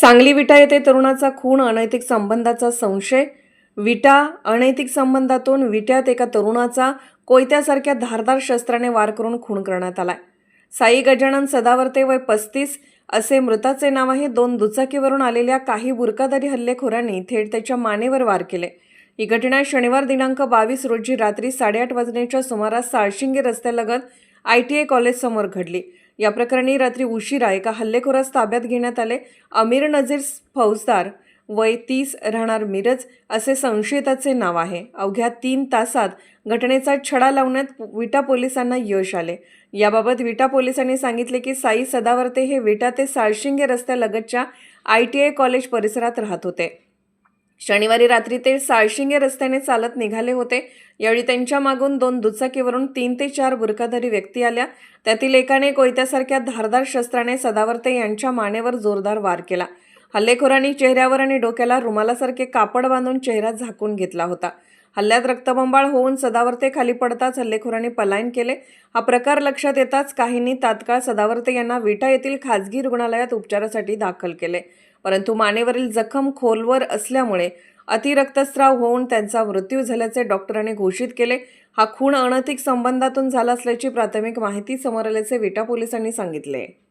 सांगली विटा येथे तरुणाचा खून अनैतिक संबंधाचा संशय. विटा अनैतिक संबंधातून विट्यात एका तरुणाचा कोयत्यासारख्या धारदार शस्त्राने वार करून खून करण्यात आलाय. साई गजानन सदावर्ते वय पस्तीस असे मृताचे नाव आहे. दोन दुचाकीवरून आलेल्या काही बुरकादारी हल्लेखोरांनी थेट त्याच्या मानेवर वार केले. ही घटना शनिवार दिनांक बावीस रोजी रात्री साडेआठ वाजण्याच्या सुमारास साळशिंगे रस्त्यालगत आय टी आय कॉलेजसमोर घडली. या प्रकरणी रात्री उशिरा एका हल्लेखोरास ताब्यात घेण्यात आले. अमीर नजीर फौजदार वय तीस राहणार मिरज असे संशयिताचे नाव आहे. अवघ्या तीन तासात घटनेचा छडा लावण्यात विटा पोलिसांना यश आले. याबाबत विटा पोलिसांनी सांगितले की साई सदावर्ते हे विटा ते साळशिंगे रस्त्यालगतच्या आय टी आय कॉलेज परिसरात राहत होते. शनिवारी रात्री ते साळशिंगे रस्त्याने चालत निघाले होते. यावेळी त्यांच्या मागून दोन दुचाकीवरून तीन ते चार बुरकाधारी व्यक्ती आल्या. त्यातील एकाने कोयत्यासारख्या धारदार शस्त्राने सदावर्ते यांच्या मानेवर जोरदार वार केला. हल्लेखोरांनी चेहऱ्यावर आणि डोक्याला रुमालासारखे कापड बांधून चेहरा झाकून घेतला होता. हल्ल्यात रक्तबंबाळ होऊन सदावर्ते खाली पडताच हल्लेखोरांनी पलायन केले. हा प्रकार लक्षात येताच काहींनी तात्काळ सदावर्ते यांना विटा येथील खाजगी रुग्णालयात उपचारासाठी दाखल केले. परंतु मानेवरील जखम खोलवर असल्यामुळे अतिरक्तस्राव होऊन त्यांचा मृत्यू झाल्याचे डॉक्टरांनी घोषित केले. हा खून अनैतिक संबंधातून झाला असल्याची प्राथमिक माहिती समोर आल्याचे विटा पोलिसांनी सांगितले.